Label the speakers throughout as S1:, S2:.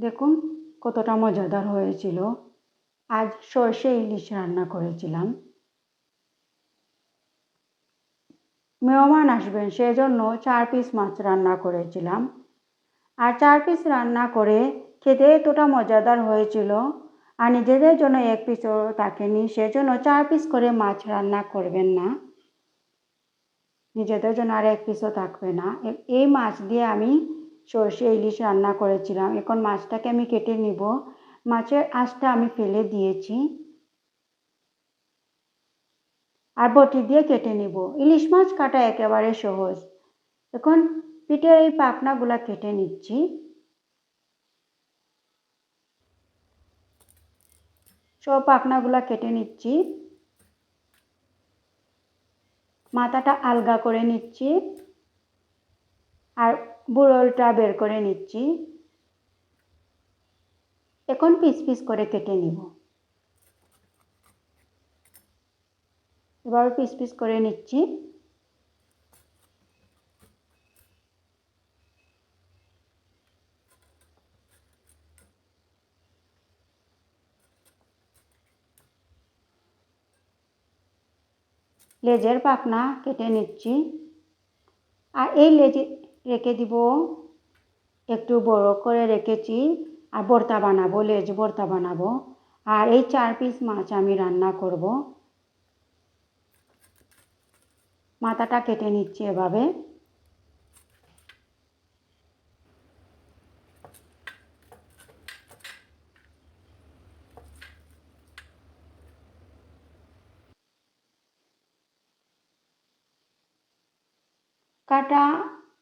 S1: দেখুন কতটা মজাদার হয়েছিল। আজ সর্ষে ইলিশ রান্না করেছিলাম। মেহমান আসবেন, সেজন্য চার পিস মাছ রান্না করেছিলাম। আর চার পিস রান্না করে খেতে এতটা মজাদার হয়েছিল আর নিজেদের জন্য এক পিসও থাকেনি, সেজন্য চার পিস করে মাছ রান্না করবেন না। নিজেদের জন্য আর এক পিসও থাকবে না। এই মাছ দিয়ে আমি সর্ষে, ইলিশ রান্না করেছিলাম। এখন মাছটাকে আমি কেটে নিব। মাছের আঁশটা আমি ফেলে দিয়েছি। আর বটি দিয়ে কেটে নিব। ইলিশ মাছ কাটা একেবারে সহজ। এখন পিঠের এই পাখনাগুলা কেটে নিচ্ছি। সব পাখনাগুলা কেটে নিচ্ছি। মাথাটা আলগা করে নিচ্ছি। আর বুড়োলটা বের করে নিচ্ছি। এখন পিস পিস করে কেটে নিব। এবার পিস পিস করে নিচ্ছি। লেজের পাখনা কেটে নিচ্ছি। আর এই লেজে রেখে দিব। একটু বড় করে রেখেছি আর ভর্তা বানাবো, লেজ ভর্তা বানাবো। আর এই চার পিস মাছ আমি রান্না করব। মাথাটা কেটে নিচ্ছি এভাবে।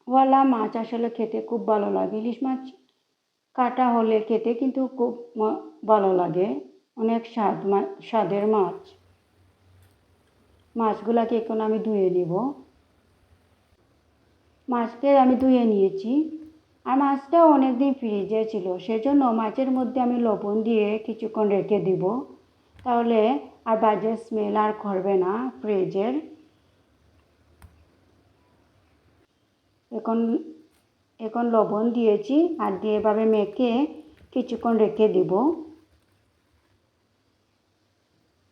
S1: কাটাওয়ালা মাছ আসলে খেতে খুব ভালো লাগে। ইলিশ মাছ কাটা হলে খেতে কিন্তু খুব ভালো লাগে। অনেক স্বাদ স্বাদের মাছ। মাছগুলাকে এখন আমি ধুয়ে নিব। মাছকে আমি ধুয়ে নিয়েছি। আর মাছটা অনেক দিন ফ্রিজে ছিল, সেজন্য মাছের মধ্যে আমি লবণ দিয়ে কিছুক্ষণ রেখে দিব। তাহলে আর বাজে স্মেল আর করবে না ফ্রিজের। এখন এখন লবণ দিয়েছি আর দিয়ে এভাবে মেখে কিছুক্ষণ রেখে দিব।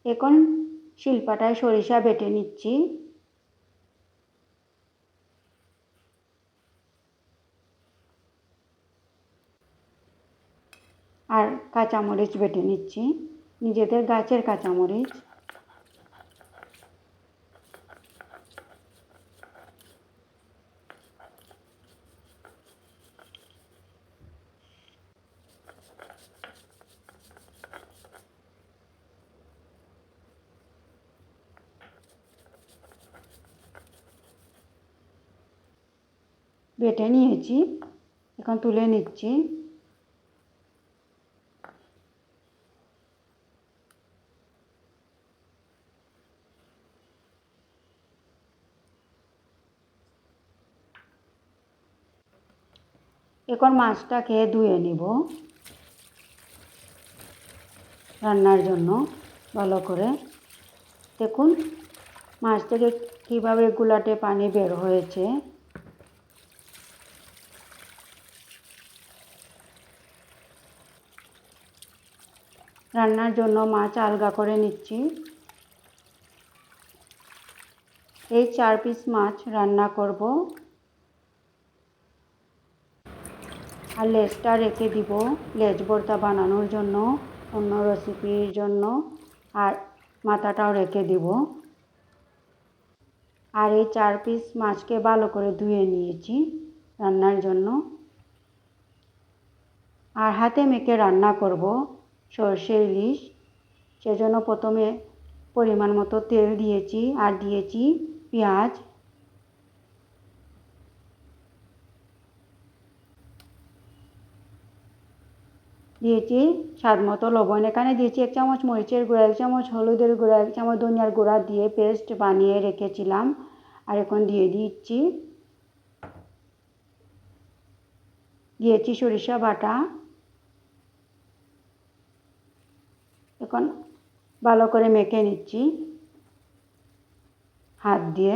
S1: এখন শিল্পাটায় সরিষা বেটে নিচ্ছি। আর কাঁচামরিচ বেটে নিচ্ছি। নিজেদের গাছের কাঁচামরিচ। বেটে নিয়েছি। এখন তুলে নিচ্ছি। এখন মাছটাকে ধুয়ে নিব রান্নার জন্য ভালো করে। দেখুন মাছ থেকে কীভাবে গুলাটে পানি বের হয়েছে। রান্নার জন্য মাছ আলগা করে নিচ্ছি। এই চার পিস মাছ রান্না করব। আর লেজটা রেখে দিব লেজ ভর্তা বানানোর জন্য, অন্য রেসিপির জন্য, আর মাথাটাও রেখে দিব। আর এই চার পিস মাছকে ভালো করে ধুয়ে নিয়েছি রান্নার জন্য। আর হাতে মেখে রান্না করব। সর্ষে ইলিশ। সেজন্য প্রথমে পরিমাণ মতো তেল দিয়েছি, আর দিয়েছি পেঁয়াজ। দিয়েছি স্বাদ মতো লবণ। এখানে দিয়েছি এক চামচ মরিচের গুঁড়া, এক চামচ হলুদের গুঁড়া, এক চামচ ধনিয়ার গুঁড়া দিয়ে পেস্ট বানিয়ে রেখেছিলাম। আর এখন দিয়ে দিচ্ছি। দিয়েছি সরিষা বাটা। এখন ভালো করে মেখে নিচ্ছি। হাত দিয়ে।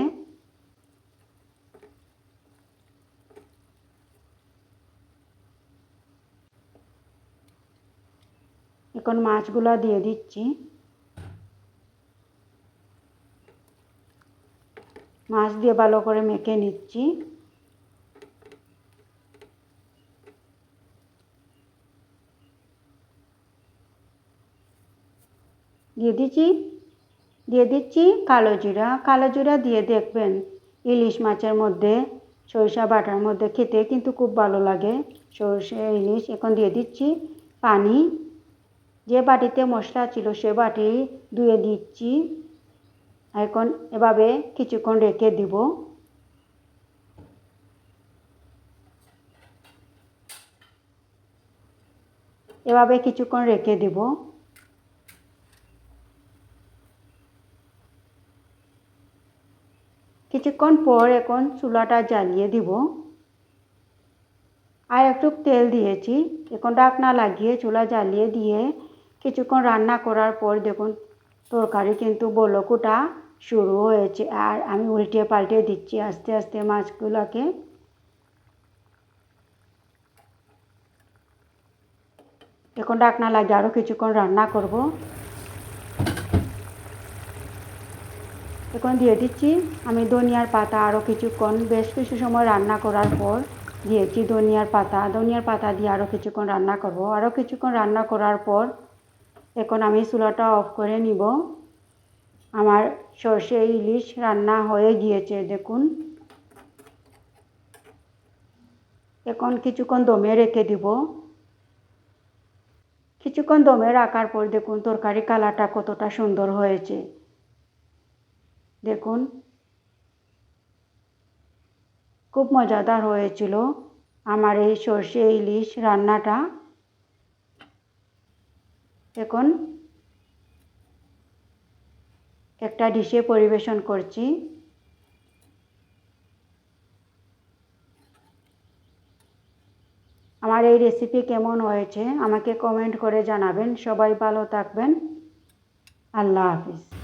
S1: এখন মাছগুলো দিয়ে দিচ্ছি। মাছ দিয়ে ভালো করে মেখে নিচ্ছি। দিয়ে দিচ্ছি দিয়ে দিচ্ছি কালো জিরা। কালো জিরা দিয়ে দেখবেন ইলিশ মাছের মধ্যে, সরিষা বাটার মধ্যে খেতে কিন্তু খুব ভালো লাগে। সরষে, ইলিশ এখন দিয়ে দিচ্ছি পানি। যে বাটিতে মশলা ছিল সে বাটি ধুয়ে দিচ্ছি। এখন এভাবে কিছুক্ষণ রেখে দিব। এভাবে কিছুক্ষণ রেখে দেব। কিছুক্ষণ পর এখন চুলাটা জ্বালিয়ে দিব। আর একটু তেল দিয়েছি। এখন ডাকনা লাগিয়ে চুলা জ্বালিয়ে দিয়ে কিছুক্ষণ রান্না করার পর দেখুন, তরকারি কিন্তু বলকুটা শুরু হয়েছে। আর আমি উল্টে পাল্টে দিচ্ছি আস্তে আস্তে মাছগুলোকে। এখন ডাকনা লাগিয়ে আরও কিছুক্ষণ রান্না করব। এখন দিয়ে দিচ্ছি। আমি ধনিয়ার পাতা আরও কিছুক্ষণ, বেশ কিছু সময় রান্না করার পর দিয়েছি ধনিয়ার পাতা। ধনিয়ার পাতা দিয়ে আরও কিছুক্ষণ রান্না করব। আরও কিছুক্ষণ রান্না করার পর এখন আমি চুলাটা অফ করে নিব। আমার সর্ষে ইলিশ রান্না হয়ে গিয়েছে, দেখুন। এখন কিছুক্ষণ দমে রেখে দিব। কিছুক্ষণ দমে রাখার পর দেখুন, তরকারি কালারটা কতটা সুন্দর হয়েছে। দেখুন, খুব মজাদার হয়েছিল আমার এই সর্ষে ইলিশ রান্নাটা। এখন একটা ডিশে পরিবেশন করছি। আমার এই রেসিপি কেমন হয়েছে আমাকে কমেন্ট করে জানাবেন। সবাই ভালো থাকবেন। আল্লাহ হাফিজ।